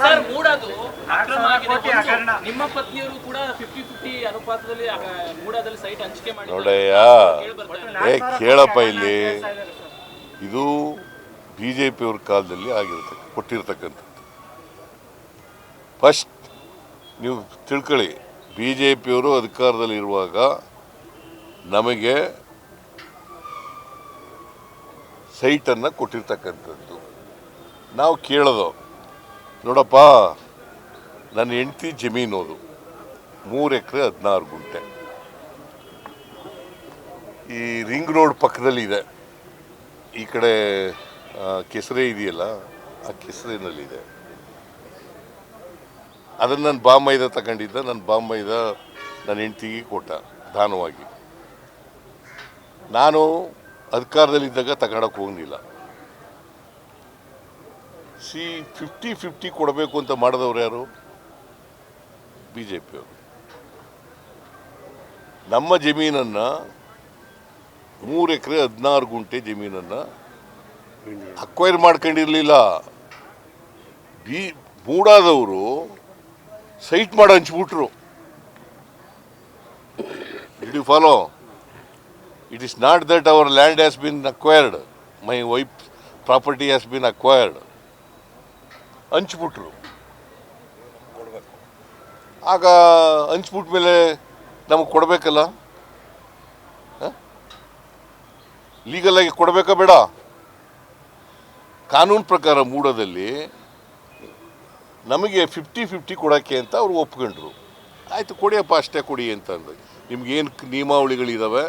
Sir ಮೂಡದು. ಅಕ್ರಮ ಆಗಿದೆ ಹಗರಣ. ನಿಮ್ಮ ಪತ್ನಿಯವರು ಕೂಡ ಫಿಫ್ಟಿ ಫಿಫ್ಟಿ ಅನುಪಾತದಲ್ಲಿ ಮೂಡದಲ್ಲಿ ಮೂಡಾದಲ್ಲಿ ಸೈಟ್ ಹಂಚಿಕೆ ಮಾಡಿ ನೋಡಯ್ಯ. ಏ ಕೇಳಪ್ಪ ಇಲ್ಲಿ. ಇದು ಬಿ ಜೆ ಪಿಯವ್ರ ಕಾಲದಲ್ಲಿ ಆಗಿರ್ತಕ್ಕ ಕೊಟ್ಟಿರ್ತಕ್ಕಂಥದ್ದು. ಫಸ್ಟ್ ನೀವು ತಿಳ್ಕೊಳ್ಳಿ ಬಿ ಜೆ ಪಿಯವರು ಅಧಿಕಾರದಲ್ಲಿರುವಾಗ ನಮಗೆ ಸೈಟನ್ನು ಕೊಟ್ಟಿರ್ತಕ್ಕಂಥದ್ದು. ನಾವು ಕೇಳೋದು. ನೋಡಪ್ಪ, ನನ್ನ ಹೆಂಡತಿ ಜಮೀನು ಅದು. ಮೂರು ಎಕರೆ ಹದಿನಾರು ಗುಂಟೆ. ಈ ರಿಂಗ್ ರೋಡ್ ಪಕ್ಕದಲ್ಲಿ ಇದೆ. ಈ ಕಡೆ ಕೆಸರೆ ಇದೆಯಲ್ಲ, ಆ ಕೆಸರಿನಲ್ಲಿದೆ. ಅದನ್ನು ನನ್ನ ಬಾಂಬೈದ ತಗೊಂಡಿದ್ದ. ನನ್ನ ಬಾಂಬೈದ ನನ್ನ ಹೆಂಡತಿಗೆ ಕೊಟ್ಟ, ದಾನವಾಗಿ. ನಾನು ಅಧಿಕಾರದಲ್ಲಿದ್ದಾಗ ತಗೊಳಕ್ಕೆ ಹೋಗಲಿಲ್ಲ. ಸಿ ಫಿಫ್ಟಿ ಫಿಫ್ಟಿ ಕೊಡಬೇಕು ಅಂತ ಮಾಡಿದವ್ರು ಯಾರು? ಬಿ ಜೆ ಪಿಯವರು ನಮ್ಮ ಜಮೀನನ್ನು ಮೂರು ಎಕರೆ ಹದಿನಾರು ಗುಂಟೆ ಜಮೀನನ್ನು ಅಕ್ವೈರ್ ಮಾಡ್ಕೊಂಡಿರಲಿಲ್ಲ. ಬಿ ಮೂಡಾದವರು ಸೈಟ್ ಮಾಡಿ ಹಂಚ್ಬಿಟ್ರು. It you follow it is not that our land has been acquired my wife property has been acquired ಹಂಚ್ಬಿಟ್ರು. ಆಗ ಹಂಚ್ಬಿಟ್ಟ ಮೇಲೆ ನಮಗೆ ಕೊಡಬೇಕಲ್ಲ? ಲೀಗಲ್ ಆಗಿ ಕೊಡಬೇಕಾ ಬೇಡ? ಕಾನೂನು ಪ್ರಕಾರ ಮೂಡೋದಲ್ಲಿ ನಮಗೆ ಫಿಫ್ಟಿ ಫಿಫ್ಟಿ ಕೊಡೋಕ್ಕೆ ಅಂತ ಅವರು ಒಪ್ಕೊಂಡ್ರು. ಆಯಿತು, ಕೊಡಿಯಪ್ಪ, ಅಷ್ಟೇ ಕೊಡಿ ಅಂತ ಅಂತಂದು ನಿಮ್ಗೇನು ನಿಯಮಾವಳಿಗಳಿದ್ದಾವೆ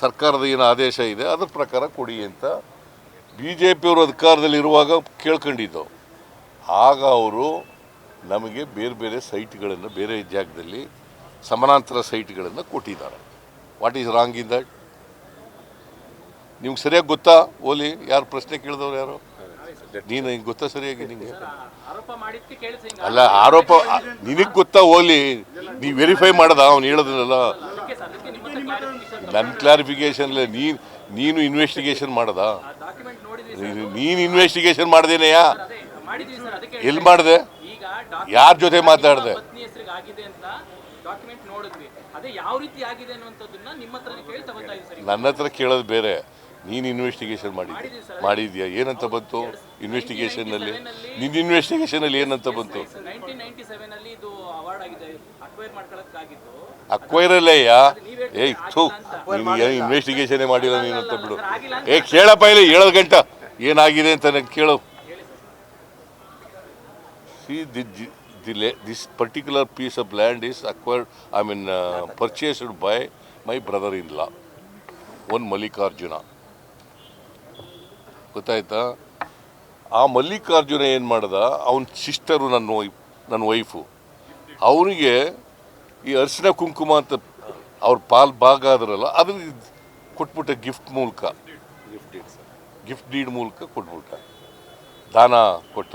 ಸರ್ಕಾರದ ಏನು ಆದೇಶ ಇದೆ, ಅದ್ರ ಪ್ರಕಾರ ಕೊಡಿ ಅಂತ ಬಿ ಜೆ ಪಿಯವರು ಅಧಿಕಾರದಲ್ಲಿರುವಾಗ ಕೇಳ್ಕೊಂಡಿದ್ದು. ಆಗ ಅವರು ನಮಗೆ ಬೇರೆ ಬೇರೆ ಸೈಟ್ಗಳನ್ನು ಬೇರೆ ಜಾಗದಲ್ಲಿ ಸಮಾನಾಂತರ ಸೈಟ್ಗಳನ್ನು ಕೊಟ್ಟಿದ್ದಾರೆ. What is wrong in that ನಿಮ್ಗೆ ಸರಿಯಾಗಿ ಗೊತ್ತಾ? ಓಲಿ ಯಾರು ಪ್ರಶ್ನೆ ಕೇಳಿದವ್ರು ಯಾರು? ನೀನು ಹಿಂಗೆ ಗೊತ್ತಾ ಸರಿಯಾಗಿ ನಿಮಗೆ ಅಲ್ಲ ಆರೋಪ ನಿನಗೆ ಗೊತ್ತಾ ಓಲಿ? ನೀವು ವೆರಿಫೈ ಮಾಡದ? ಅವ್ನು clarification ನನ್ನ ಕ್ಲಾರಿಫಿಕೇಶನ್ ನೀನು ನೀನು ಇನ್ವೆಸ್ಟಿಗೇಷನ್ ಮಾಡದ? ನೀನು ಇನ್ವೆಸ್ಟಿಗೇಷನ್ ಮಾಡ್ದೇನೆಯಾ ಅದೇ ಮಾಡಿದ್ವಿ ಸರ್ ಅದಕ್ಕೆ ಎಲ್ಲಿ ಮಾಡಿದೆ? ಯಾರ ಜೊತೆ ಮಾತಾಡಿದೆ? ಪತ್ನಿ ಹೆಸರಿಗೆ ಆಗಿದೆ ಅಂತ ಡಾಕ್ಯುಮೆಂಟ್ ನೋಡಿದ್ವಿ ಅದೇ ಯಾವ ರೀತಿ ಆಗಿದೆ ಅನ್ನುವಂಥದ್ದನ್ನ ನಿಮ್ಮ ಕೇಳಿ ತಗೋತಾ ಇದ್ದೀವಿ ಸರ್ ಈಗ. ನನ್ನ ಹತ್ರ ಕೇಳೋದು ಬೇರೆ ನೀನು ಇನ್ವೆಸ್ಟಿಗೇಷನ್ ಮಾಡಿದ್ದೆ ಮಾಡಿದ್ಯಾ ಏನಂತ ಬಂತು? ಇನ್ವೆಸ್ಟಿಗೇಷನ್ನಲ್ಲಿ ನಿನ್ನ ಇನ್ವೆಸ್ಟಿಗೇಷನಲ್ಲಿ ಏನಂತ ಬಂತು ನೈನ್ಟೀನ್ ನೈನ್ಟಿ ಸೆವೆನ್ ಅಲ್ಲಿ ಇದು ಅವಾರ್ಡ್ ಆಗಿದೆ ಅಕ್ವೈರ್ ಮಾಡ್ಕೊಳ್ಳೋಕ್ಕಾಗಿತ್ತು ಅಕ್ವೈರಲ್ಲೇಯ ಏಯ್ ಥೂ. ನೀನು ಏನು ಇನ್ವೆಸ್ಟಿಗೇಷನೇ ಮಾಡಿಲ್ಲ ನೀನು ಅಂತ ಬಿಡು. ಏ ಕೇಳಪ್ಪ ಇಲ್ಲಿ ಏಳು ಗಂಟ. ಏನಾಗಿದೆ ಅಂತ ನಂಗೆ ಕೇಳು. See the, this this particular piece land land is I I mean purchased by my brother in law one Mallikarjuna ಗೊತ್ತಾಯ್ತಾ? ಆ ಮಲ್ಲಿಕಾರ್ಜುನ ಏನು ಮಾಡ್ದ? ಅವನ ಸಿಸ್ಟರು ನನ್ನ ವೈಫ್ ನನ್ನ ವೈಫು ಅವನಿಗೆ ಈ ಅರಿಶಿನ ಕುಂಕುಮ ಅಂತ ಅವ್ರ ಪಾಲ್ ಭಾಗ ಆದ್ರಲ್ಲ ಅದ್ರ ಕೊಟ್ಬಿಟ್ಟೆ ಗಿಫ್ಟ್ ಮೂಲಕ. ಗಿಫ್ಟ್ ಡೀಡ್ ಮೂಲಕ ಕೊಟ್ಬಿಟ್ಟ. ದಾನ ಕೊಟ್ಟ.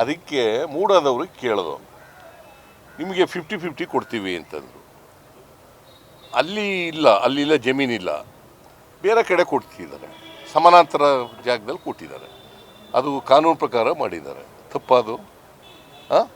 ಅದಕ್ಕೆ ಮೂಡಾದವ್ರಿಗೆ ಕೇಳೋದು. ನಿಮಗೆ ಫಿಫ್ಟಿ ಫಿಫ್ಟಿ ಕೊಡ್ತೀವಿ ಅಂತಂದರು. ಅಲ್ಲಿ ಇಲ್ಲ ಅಲ್ಲಿಲ್ಲ ಜಮೀನಿಲ್ಲ ಬೇರೆ ಕಡೆ ಕೊಡ್ತಿದ್ದಾರೆ. ಸಮಾನಾಂತರ ಜಾಗದಲ್ಲಿ ಕೊಟ್ಟಿದ್ದಾರೆ. ಅದು ಕಾನೂನು ಪ್ರಕಾರ ಮಾಡಿದ್ದಾರೆ. ತಪ್ಪಾದು? ಹಾಂ?